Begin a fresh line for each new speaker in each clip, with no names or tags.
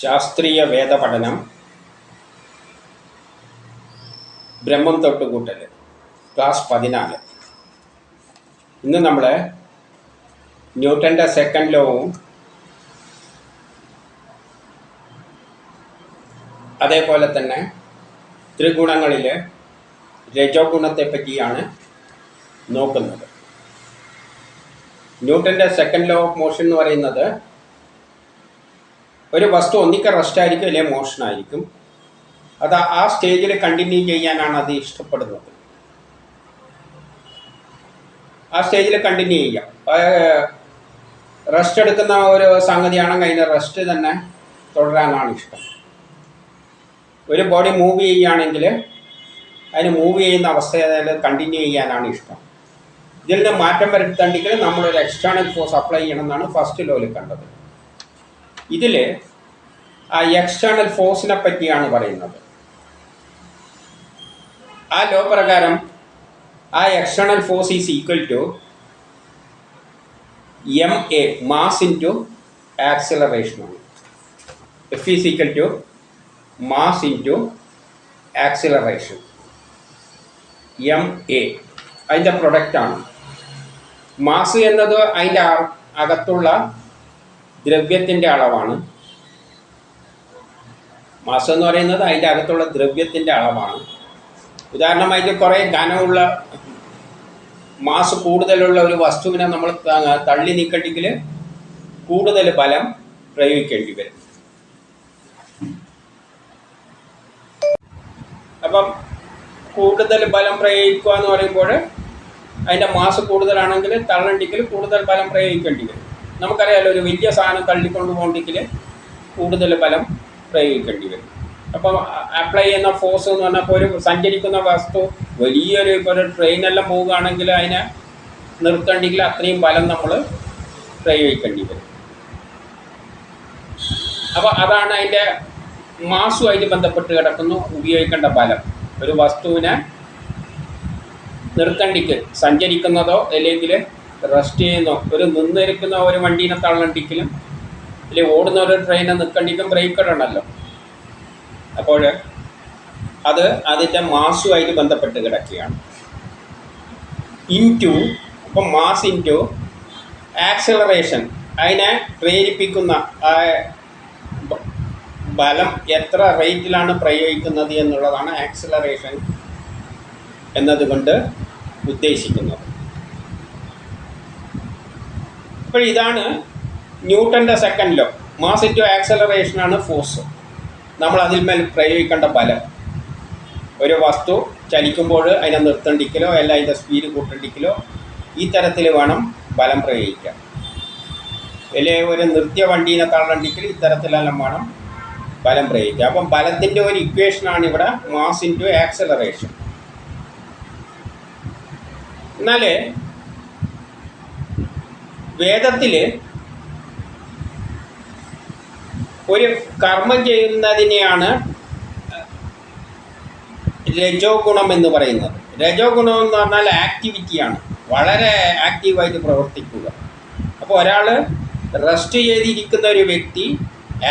ശാസ്ത്രീയ വേദപഠനം ബ്രഹ്മം തൊട്ടുകൂട്ടൽ ക്ലാസ് പതിനാല്. ഇന്ന് നമ്മൾ ന്യൂട്ടന്റെ സെക്കൻഡ് ലോവും അതേപോലെ തന്നെ ത്രിഗുണങ്ങളിൽ രജോ ഗുണത്തെ പറ്റിയാണ് നോക്കുന്നത്. ന്യൂട്ടന്റെ സെക്കൻഡ് ലോ ഓഫ് മോഷൻ എന്ന് പറയുന്നത് ഒരു വസ്തു ഒന്നിക്ക റെസ്റ്റ് ആയിരിക്കും അല്ലെങ്കിൽ മോഷൻ ആയിരിക്കും. അത് ആ സ്റ്റേജിൽ കണ്ടിന്യൂ ചെയ്യാനാണ് അത് ഇഷ്ടപ്പെടുന്നത്. ആ സ്റ്റേജിൽ കണ്ടിന്യൂ ചെയ്യാം. റെസ്റ്റ് എടുക്കുന്ന ഒരു സംഗതിയാണെങ്കിൽ അതിന്റെ റെസ്റ്റ് തന്നെ തുടരാനാണ് ഇഷ്ടം. ഒരു ബോഡി മൂവ് ചെയ്യുകയാണെങ്കിൽ അതിന് മൂവ് ചെയ്യുന്ന അവസ്ഥയിൽ കണ്ടിന്യൂ ചെയ്യാനാണ് ഇഷ്ടം. ഇതിൽ നിന്ന് മാറ്റം വരുത്തേണ്ടെങ്കിൽ നമ്മളൊരു എക്സ്റ്റേണൽ ഫോഴ്സ് അപ്ലൈ ചെയ്യണം എന്നാണ് ഫസ്റ്റ് ലോയിൽ കണ്ടത്. ഇതിൽ ആ എക്സ്റ്റേണൽ ഫോഴ്സിനെ പറ്റിയാണ് പറയുന്നത്. ആ ലോ പ്രകാരം ആ external force is equal to M A mass into ആക്സിലറേഷനാണ് F is equal to mass into acceleration M A അതിന്റെ പ്രൊഡക്റ്റാണ് മാസ് എന്നത് അതിന്റെ അകത്തുള്ള ദ്രവ്യത്തിന്റെ അളവാണ്. മാസം എന്ന് പറയുന്നത് അതിന്റെ അകത്തുള്ള ദ്രവ്യത്തിന്റെ അളവാണ്. ഉദാഹരണമായിട്ട് കുറേ ഘനമുള്ള മാസ് കൂടുതലുള്ള ഒരു വസ്തുവിനെ നമ്മൾ തള്ളി നീക്കണ്ടെങ്കിൽ കൂടുതൽ ബലം പ്രയോഗിക്കേണ്ടി വരും. അപ്പം കൂടുതൽ ബലം പ്രയോഗിക്കുക എന്ന് പറയുമ്പോൾ അതിന്റെ മാസ് കൂടുതലാണെങ്കിൽ തള്ളണ്ടെങ്കിൽ കൂടുതൽ ബലം പ്രയോഗിക്കേണ്ടി വരും. നമുക്കറിയാലോ ഒരു വലിയ സാധനം തള്ളിക്കൊണ്ട് പോകണ്ടെങ്കിൽ കൂടുതൽ ബലം പ്രയോഗിക്കേണ്ടി വരും. അപ്പം അപ്ലൈ ചെയ്യുന്ന ഫോഴ്സ് എന്ന് പറഞ്ഞാൽ ഇപ്പോൾ ഒരു സഞ്ചരിക്കുന്ന വസ്തു വലിയൊരു ഇപ്പോൾ ഒരു ട്രെയിനെല്ലാം പോവുകയാണെങ്കിൽ അതിനെ നിർത്തേണ്ടെങ്കിൽ അത്രയും ബലം നമ്മൾ പ്രയോഗിക്കേണ്ടി വരും. അപ്പോൾ അതാണ് അതിന്റെ മാസുമായിട്ട് ബന്ധപ്പെട്ട് കിടക്കുന്നു ഉപയോഗിക്കേണ്ട ബലം. ഒരു വസ്തുവിനെ നിർത്തണ്ടിക്ക് സഞ്ചരിക്കുന്നതോ അല്ലെങ്കിൽ റെസ്റ്റ് ചെയ്യുന്നോ. ഒരു നിന്നിരിക്കുന്ന ഒരു വണ്ടീനെ തള്ളണ്ടിക്കലും അല്ലെങ്കിൽ ഓടുന്ന ഒരു ട്രെയിനെ നിൽക്കണ്ടിക്കും ബ്രേക്ക് ഇടണമല്ലോ അപ്പോൾ അത് അതിന്റെ മാസുമായിട്ട് ബന്ധപ്പെട്ട് കിടക്കുകയാണ്. ഇൻ ടു അപ്പം മാസ് ഇൻ ടു ആക്സിലറേഷൻ അതിനെ പ്രേരിപ്പിക്കുന്ന ആ ബലം എത്ര റേറ്റിലാണ് പ്രയോഗിക്കുന്നത് എന്നുള്ളതാണ് ആക്സിലറേഷൻ എന്നതുകൊണ്ട് ഉദ്ദേശിക്കുന്നത്. അപ്പോൾ ഇതാണ് ന്യൂട്ടന്റെ സെക്കൻഡ് ലോ മാസ് ഇന്റു ആക്സലറേഷനാണ് ഫോഴ്സ് നമ്മൾ അതിൽ മേൽ പ്രയോഗിക്കേണ്ട ബലം. ഒരു വസ്തു ചലിക്കുമ്പോൾ അതിനെ നിർത്തണ്ടിക്കലോ അല്ല അതിന്റെ സ്പീഡ് കൂട്ടണ്ടിക്കലോ ഈ തരത്തിൽ വേണം ബലം പ്രയോഗിക്കാൻ. അല്ലെ ഒരു നൃത്യ വണ്ടീനെ തള്ളണ്ടിക്കൽ ഇത്തരത്തിലെല്ലാം വേണം ബലം പ്രയോഗിക്കുക അപ്പം ബലത്തിന്റെ ഒരു ഇക്വേഷനാണ് ഇവിടെ മാസ് ഇന്റു ആക്സലറേഷൻ എന്നാൽ വേദത്തിൽ ഒരു കർമ്മം ചെയ്യുന്നതിനെയാണ് രജോ ഗുണം എന്ന് പറയുന്നത്. രജോ ഗുണം എന്ന് പറഞ്ഞാൽ ആക്ടിവിറ്റിയാണ് വളരെ ആക്റ്റീവായിട്ട് പ്രവർത്തിക്കുക. അപ്പോൾ ഒരാൾ റെസ്റ്റ് ചെയ്തിരിക്കുന്ന ഒരു വ്യക്തി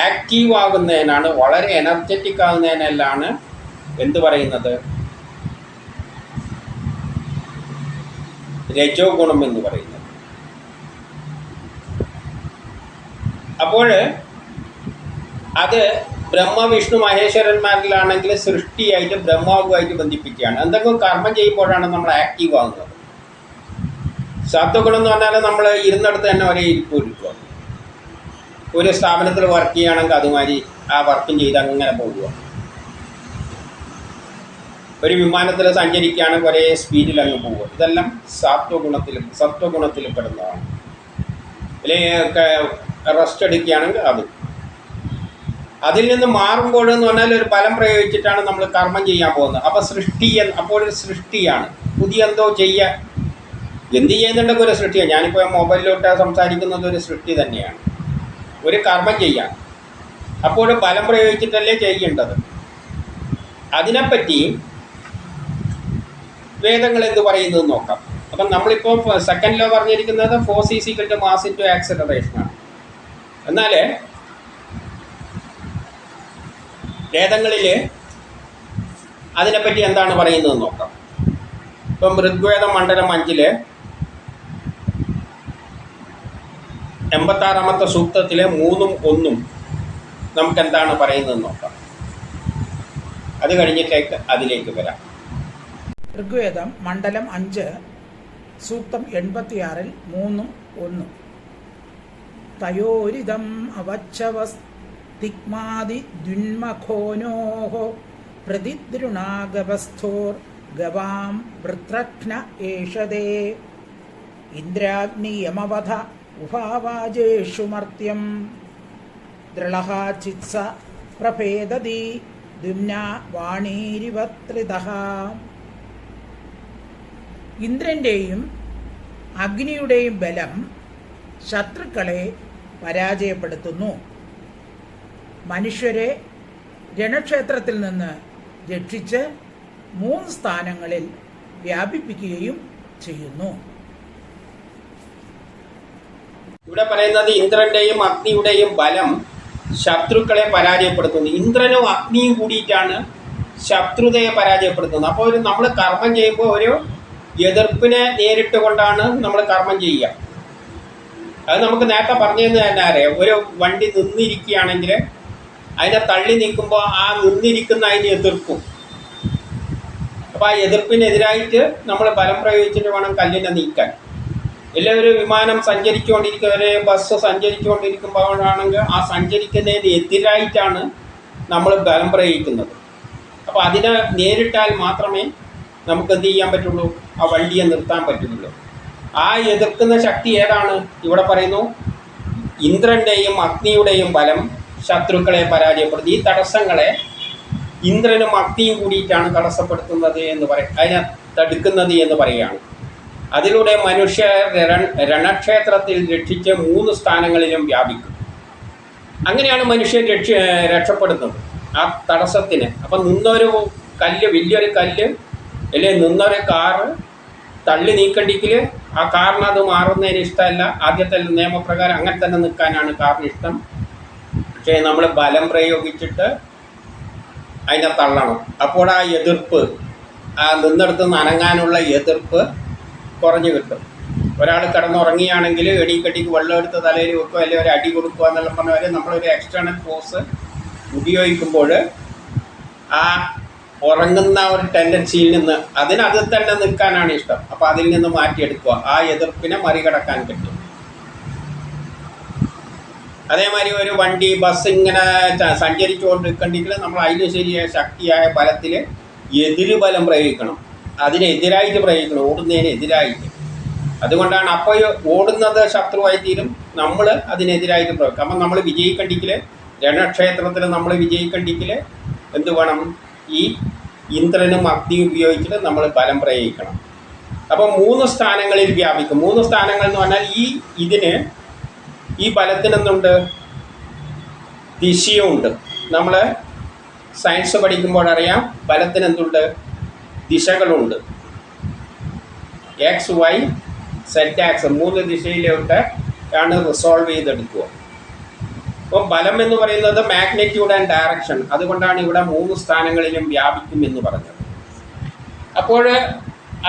ആക്റ്റീവ് ആകുന്നതിനാണ് വളരെ എനർജറ്റിക് ആകുന്നതിനെല്ലാണ് എന്ത് പറയുന്നത്? രജോ ഗുണം എന്ന് പറയുന്നത്. അപ്പോൾ അത് ബ്രഹ്മ വിഷ്ണു മഹേശ്വരന്മാരിലാണെങ്കിൽ സൃഷ്ടിയായിട്ട് ബ്രഹ്മാവുമായിട്ട് ബന്ധിപ്പിക്കുകയാണ്. എന്തെങ്കിലും കർമ്മം ചെയ്യുമ്പോഴാണ് നമ്മൾ ആക്റ്റീവ് ആകുന്നത് സത്വഗുണം എന്ന് പറഞ്ഞാൽ നമ്മൾ ഇരുന്നിടത്ത് തന്നെ ഒരേ ഇരിപ്പ് ഇരിക്കുക ഒരു സ്ഥാപനത്തിൽ വർക്ക് ചെയ്യുകയാണെങ്കിൽ അതുമാതിരി ആ വർക്കും ചെയ്ത് അങ്ങനെ പോകുക. ഒരു വിമാനത്തിൽ സഞ്ചരിക്കുകയാണെങ്കിൽ ഒരേ സ്പീഡിൽ അങ്ങ് പോവുക ഇതെല്ലാം സാത്വഗുണത്തിൽ സത്വഗുണത്തിൽ പെടുന്നതാണ്. അല്ലെങ്കിൽ റെസ്റ്റ് എടുക്കുകയാണെങ്കിൽ അത്. അതിൽ നിന്ന് മാറുമ്പോൾ എന്ന് പറഞ്ഞാൽ ഒരു ഫലം പ്രയോഗിച്ചിട്ടാണ് നമ്മൾ കർമ്മം ചെയ്യാൻ പോകുന്നത്. അപ്പോൾ സൃഷ്ടി അപ്പോൾ ഒരു സൃഷ്ടിയാണ്. പുതിയ എന്തോ ചെയ്യാൻ എന്ത് ചെയ്യുന്നുണ്ടെങ്കിൽ ഒരു സൃഷ്ടിയാണ്. ഞാനിപ്പോൾ മൊബൈലിലോട്ട് സംസാരിക്കുന്നത് ഒരു സൃഷ്ടി തന്നെയാണ്. ഒരു കർമ്മം ചെയ്യാൻ. അപ്പോൾ ഫലം പ്രയോഗിച്ചിട്ടല്ലേ ചെയ്യേണ്ടത്. അതിനെപ്പറ്റി വേദങ്ങൾ എന്ത് പറയുന്നത് നോക്കാം. അപ്പം നമ്മളിപ്പോൾ സെക്കൻഡ് ലോ പറഞ്ഞിരിക്കുന്നത് force is equal to mass into ആണ്. എന്നാൽ വേദങ്ങളിൽ അതിനെപ്പറ്റി എന്താണ് പറയുന്നത് നോക്കാം. ഇപ്പം ഋഗ്വേദ മണ്ഡലം അഞ്ചിൽ എൺപത്താറാമത്തെ സൂക്തത്തിലെ മൂന്നും ഒന്നും നമുക്ക് എന്താണ് പറയുന്നത് നോക്കാം. അത് കഴിഞ്ഞിട്ടേക്ക് അതിലേക്ക് വരാം.
ഋഗ്വേദം മണ്ഡലം അഞ്ച് സൂക്തം എൺപത്തിയാറിൽ മൂന്നും ഒന്നും. തയോരിതം അവച്ചവസ്തിഗ്മാതി ദ്യുന്മഖോനോഹോ പ്രതിദ്രുണാഗവസ്ഥോർ ഗവാം വൃത്രഘ്ന ഏഷതേ. ഇന്ദ്രാഗ്നിയമവധ ഉപാവാജേഷു മർത്യം ചിത്സ പ്രഭേദതി ദുംന വാണീരിവത്രിത. ഇന്ദ്രന്റെയും അഗ്നിയുടെയും ബലം ശത്രുക്കളെ പരാജയപ്പെടുത്തുന്നു. മനുഷ്യരെ രണക്ഷേത്രത്തിൽ നിന്ന് രക്ഷിച്ച് മൂന്ന് സ്ഥാനങ്ങളിൽ വ്യാപിപ്പിക്കുകയും ചെയ്യുന്നു.
ഇവിടെ പറയുന്നത് ഇന്ദ്രന്റെയും അഗ്നിയുടെയും ബലം ശത്രുക്കളെ പരാജയപ്പെടുത്തുന്നു. ഇന്ദ്രനും അഗ്നിയും കൂടിയിട്ടാണ് ശത്രുതയെ പരാജയപ്പെടുത്തുന്നത്. അപ്പോൾ ഒരു നമ്മൾ കർമ്മം ചെയ്യുമ്പോൾ ഒരു എതിർപ്പിനെ നേരിട്ട് കൊണ്ടാണ് നമ്മൾ കർമ്മം ചെയ്യുക. അത് നമുക്ക് നേരത്തെ പറഞ്ഞതെന്ന് തന്നെ അറിയാം ഒരു വണ്ടി നിന്നിരിക്കുകയാണെങ്കിൽ അതിനെ തള്ളി നീക്കുമ്പോൾ ആ നിന്നിരിക്കുന്ന അതിനെ എതിർക്കും അപ്പോൾ ആ എതിർപ്പിനെതിരായിട്ട് നമ്മൾ ബലം പ്രയോഗിച്ചിട്ട് വേണം കല്ലിനെ നീക്കാൻ. ഇല്ല ഒരു വിമാനം സഞ്ചരിച്ചുകൊണ്ടിരിക്കുക ബസ് സഞ്ചരിച്ചുകൊണ്ടിരിക്കുമ്പോഴാണെങ്കിൽ ആ സഞ്ചരിക്കുന്നതിന് എതിരായിട്ടാണ് നമ്മൾ ബലം പ്രയോഗിക്കുന്നത്. അപ്പോൾ അതിനെ നേരിട്ടാൽ മാത്രമേ നമുക്ക് എന്ത് ചെയ്യാൻ പറ്റുള്ളൂ? ആ വണ്ടിയെ നിർത്താൻ പറ്റുള്ളൂ. ആ എതിർക്കുന്ന ശക്തി ഏതാണ്? ഇവിടെ പറയുന്നു ഇന്ദ്രന്റെയും അഗ്നിയുടെയും ബലം ശത്രുക്കളെ പരാജയപ്പെടുത്തി. ഈ തടസ്സങ്ങളെ ഇന്ദ്രനും അഗ്നിയും കൂടിയിട്ടാണ് തടസ്സപ്പെടുത്തുന്നത് എന്ന് പറയും അതിനെ തടുക്കുന്നത് എന്ന് പറയുകയാണ്. അതിലൂടെ മനുഷ്യ രണക്ഷേത്രത്തിൽ രക്ഷിച്ച് മൂന്ന് സ്ഥാനങ്ങളിലും വ്യാപിക്കും. അങ്ങനെയാണ് മനുഷ്യൻ രക്ഷ രക്ഷപ്പെടുന്നത്. ആ തടസ്സത്തിന്. അപ്പം നിന്നൊരു കല്ല് വലിയൊരു കല്ല് അല്ലെ നിന്നൊരു കാറ് തള്ളി നീക്കണ്ടെങ്കിൽ ആ കാറിന് അത് മാറുന്നതിന് ഇഷ്ടമല്ല. ആദ്യത്തെ നിയമപ്രകാരം അങ്ങനെ തന്നെ നിൽക്കാനാണ് കാറിന് ഇഷ്ടം. പക്ഷേ നമ്മൾ ബലം പ്രയോഗിച്ചിട്ട് അതിനെ തള്ളണം. അപ്പോൾ ആ എതിർപ്പ് ആ നിന്നെടുത്ത് നനങ്ങാനുള്ള എതിർപ്പ് കുറഞ്ഞു കിട്ടും. ഒരാൾ കിടന്നുറങ്ങിയാണെങ്കിൽ എടീക്കെട്ടിക്ക് വെള്ളം എടുത്ത് തലയിൽ വെക്കുക അല്ലെങ്കിൽ ഒരു അടി കൊടുക്കുക എന്നുള്ള പറഞ്ഞ വരെ നമ്മളൊരു എക്സ്റ്റേണൽ ഫോഴ്സ് ഉപയോഗിക്കുമ്പോൾ ആ ഉറങ്ങുന്ന ഒരു ടെൻഡൻസിയിൽ നിന്ന് അതിനകത്ത് തന്നെ നിൽക്കാനാണ് ഇഷ്ടം. അപ്പോൾ അതിൽ നിന്ന് മാറ്റിയെടുക്കുക. ആ എതിർപ്പിനെ മറികടക്കാൻ പറ്റും. അതേമാതിരി ഒരു വണ്ടി ബസ് ഇങ്ങനെ സഞ്ചരിച്ചുകൊണ്ടിരിക്കണ്ടെങ്കിൽ നമ്മൾ അതിന് ശരിയായ ശക്തിയായ ബലത്തിൽ എതിര് ബലം പ്രയോഗിക്കണം. അതിനെതിരായിട്ട് പ്രയോഗിക്കണം. ഓടുന്നതിനെതിരായിട്ട്. അതുകൊണ്ടാണ് അപ്പോൾ ഓടുന്നത് ശത്രുവായി തീരും നമ്മൾ അതിനെതിരായിട്ട് പ്രയോഗിക്കും അപ്പം നമ്മൾ വിജയിക്കണ്ടെങ്കിൽ രണക്ഷേത്രത്തിൽ നമ്മൾ വിജയിക്കണ്ടെങ്കിൽ എന്ത് വേണം? ഈ ഇന്ദ്രനും അഗ്നിയും ഉപയോഗിച്ചിട്ട് നമ്മൾ ബലം പ്രയോഗിക്കണം. അപ്പോൾ മൂന്ന് സ്ഥാനങ്ങളിൽ വ്യാപിക്കും. മൂന്ന് സ്ഥാനങ്ങൾ എന്ന് പറഞ്ഞാൽ ഈ ഇതിന് ഈ ബലത്തിനെന്തുണ്ട് ദിശയുണ്ട് നമ്മൾ സയൻസ് പഠിക്കുമ്പോൾ അറിയാം ബലത്തിന് എന്തുണ്ട്? ദിശകളുണ്ട്. എക്സ് വൈ സെറ്റ് ആക്സ് മൂന്ന് ദിശയിലോട്ട് ആണ് റിസോൾവ് ചെയ്തെടുക്കുക. അപ്പോൾ ബലം എന്ന് പറയുന്നത് മാഗ്നറ്റ്യൂഡ് ആൻഡ് ഡയറക്ഷൻ അതുകൊണ്ടാണ് ഇവിടെ മൂന്ന് സ്ഥാനങ്ങളിലും വ്യാപിക്കും എന്ന് പറഞ്ഞത്. അപ്പോൾ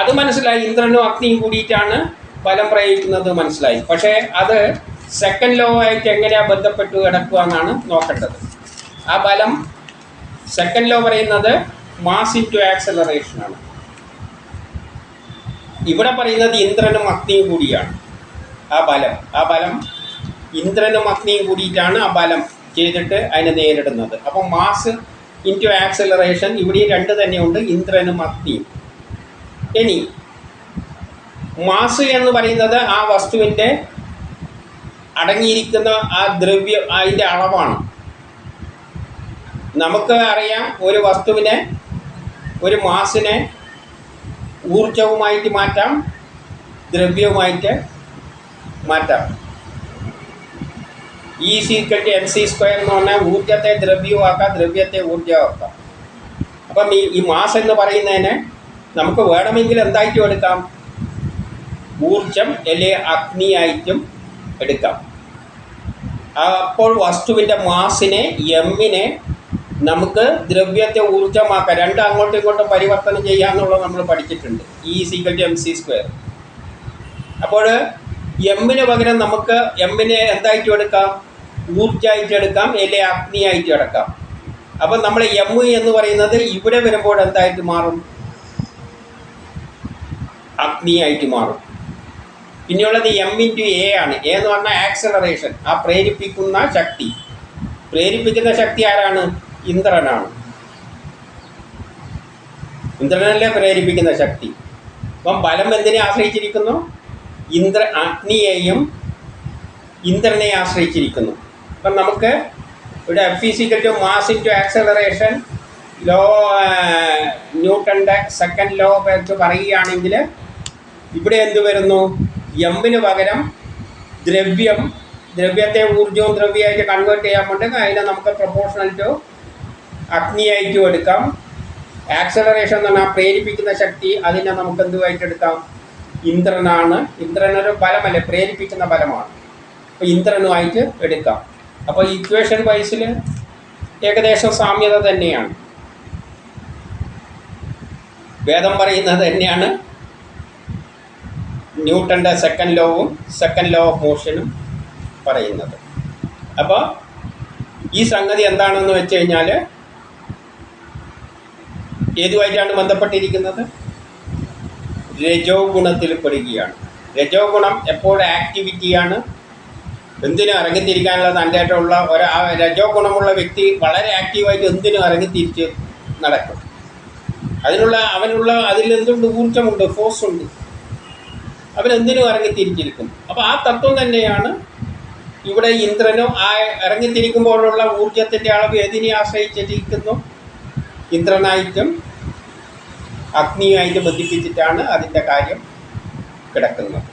അത് മനസ്സിലായി. ഇന്ദ്രനും അഗ്നിയും കൂടിയിട്ടാണ് ബലം പ്രയോഗിക്കുന്നത് മനസ്സിലായി. പക്ഷേ അത് സെക്കൻഡ് ലോ ആയിട്ട് എങ്ങനെയാ ബന്ധപ്പെട്ട് കിടക്കുക എന്നാണ് നോക്കേണ്ടത്. ആ ബലം സെക്കൻഡ് ലോ പറയുന്നത് മാസ് ഇന്റു ആക്സലറേഷൻ ആണ്. ഇവിടെ പറയുന്നത് ഇന്ദ്രനും അഗ്നിയും കൂടിയാണ്. ആ ബലം ആ ബലം ഇന്ദ്രനും അഗ്നിയും കൂടിയിട്ടാണ് ആ ബലം ചെയ്തിട്ട് അതിനെ നേരിടുന്നത്. അപ്പോൾ മാസ് ഇന്റു ആക്സലറേഷൻ ഇവിടെയും രണ്ട് തന്നെയുണ്ട് ഇന്ദ്രനും അഗ്നിയും. ഇനി മാസ് എന്ന് പറയുന്നത് ആ വസ്തുവിന്റെ അടങ്ങിയിരിക്കുന്ന ആ ദ്രവ്യ അതിന്റെ അളവാണ്. നമുക്ക് അറിയാം ഒരു വസ്തുവിനെ ഒരു മാസിനെ ഊർജവുമായിട്ട് മാറ്റാം ദ്രവ്യവുമായിട്ട് മാറ്റാം. ഇ എം സി സ്ക്വയർ എന്ന് പറഞ്ഞാൽ ദ്രവ്യമാക്കാം ദ്രവ്യത്തെ ഊർജമാക്കാം അപ്പം ഈ ഈ മാസ് എന്ന് പറയുന്നതിന് നമുക്ക് വേണമെങ്കിൽ എന്തായിട്ടും എടുക്കാം? ഊർജം അല്ലെ അഗ്നിയായിട്ടും എടുക്കാം. അപ്പോൾ വസ്തുവിന്റെ മാസിനെ എമ്മിനെ നമുക്ക് ദ്രവ്യത്തെ ഊർജമാക്കാം. രണ്ട് അങ്ങോട്ടും ഇങ്ങോട്ടും പരിവർത്തനം ചെയ്യാന്നുള്ളത് നമ്മൾ പഠിച്ചിട്ടുണ്ട്. ഈ is equal to M C square അപ്പോൾ എമ്മിന് പകരം നമുക്ക് എമ്മിനെ എന്തായിട്ടും എടുക്കാം? ഊർജമായിട്ട് എടുക്കാം അല്ലെ അഗ്നിയായിട്ട് എടുക്കാം അപ്പം നമ്മൾ എം എന്ന് പറയുന്നത് ഇവിടെ വരുമ്പോൾ എന്തായിട്ട് മാറും? അഗ്നിയായിട്ട് മാറും. പിന്നെയുള്ളത് എം ഇന്റു എ ആണ്. എ എന്ന് പറഞ്ഞാൽ ആക്സലറേഷൻ ആ പ്രേരിപ്പിക്കുന്ന ശക്തി. പ്രേരിപ്പിക്കുന്ന ശക്തി ആരാണ്? ഇന്ദ്രനാണ്. ഇന്ദ്രനല്ലേ പ്രേരിപ്പിക്കുന്ന ശക്തി. അപ്പം ബലം എന്തിനെ ആശ്രയിച്ചിരിക്കുന്നു? ഇന്ദ്ര അഗ്നിയെയും ഇന്ദ്രനെ ആശ്രയിച്ചിരിക്കുന്നു. അപ്പം നമുക്ക് ഇവിടെ F is equal to mass into acceleration law ന്യൂട്ടന്റെ സെക്കൻഡ് ലോ വെച്ച് പറയുകയാണെങ്കിൽ ഇവിടെ എന്ത് വരുന്നു? എമ്മിന് പകരം ദ്രവ്യം ദ്രവ്യത്തെ ഊർജവും ദ്രവ്യമായിട്ട് കൺവേർട്ട് ചെയ്യാൻ വേണ്ടി അതിനെ നമുക്ക് പ്രൊപ്പോർഷണൽ ടു അഗ്നിയായിട്ടും എടുക്കാം. ആക്സലറേഷൻ എന്ന് പറഞ്ഞാൽ പ്രേരിപ്പിക്കുന്ന ശക്തി അതിനെ നമുക്ക് എന്തുമായിട്ട് എടുക്കാം? ഇന്ദ്രനാണ്. ഇന്ദ്രനൊരു ബലമല്ലേ പ്രേരിപ്പിക്കുന്ന ബലമാണ് അപ്പോൾ ഇന്ദ്രനുമായിട്ട് എടുക്കാം. അപ്പോൾ ഇക്വേഷൻ വൈസിൽ ഏകദേശം സാമ്യത തന്നെയാണ്. വേദം പറയുന്നത് തന്നെയാണ്. ന്യൂട്ടന്റെ സെക്കൻഡ് ലോവും സെക്കൻഡ് ലോ ഓഫ് മോഷനും പറയുന്നത്. അപ്പോൾ ഈ സംഗതി എന്താണെന്ന് വെച്ച് കഴിഞ്ഞാൽ ഏതുമായിട്ടാണ് ബന്ധപ്പെട്ടിരിക്കുന്നത്? രജോ ഗുണത്തിൽ പെടുകയാണ്. രജോ ഗുണം എപ്പോഴും ആക്ടിവിറ്റിയാണ് എന്തിനും ഇറങ്ങിത്തിരിക്കാനുള്ള തന്റെയായിട്ടുള്ള ഒരു രജോ ഗുണമുള്ള വ്യക്തി വളരെ ആക്റ്റീവായിട്ട് എന്തിനും ഇറങ്ങിത്തിരിച്ച് നടക്കും. അതിനുള്ള അവനുള്ള അതിൽ എന്തുണ്ട്? ഊർജമുണ്ട് ഫോഴ്സ് ഉണ്ട്. അവനെന്തിനും ഇറങ്ങിത്തിരിച്ചിരിക്കും അപ്പോൾ ആ തത്വം തന്നെയാണ് ഇവിടെ ഇന്ദ്രനും ആ ഇറങ്ങിത്തിരിക്കുമ്പോഴുള്ള ഊർജത്തിന്റെ അളവ് ഏതിനെ ആശ്രയിച്ചിരിക്കുന്നു? ഇന്ദ്രനായിട്ടും അഗ്നിയായിട്ട് ബന്ധിപ്പിച്ചിട്ടാണ് അതിന്റെ കാര്യം കിടക്കുന്നത്.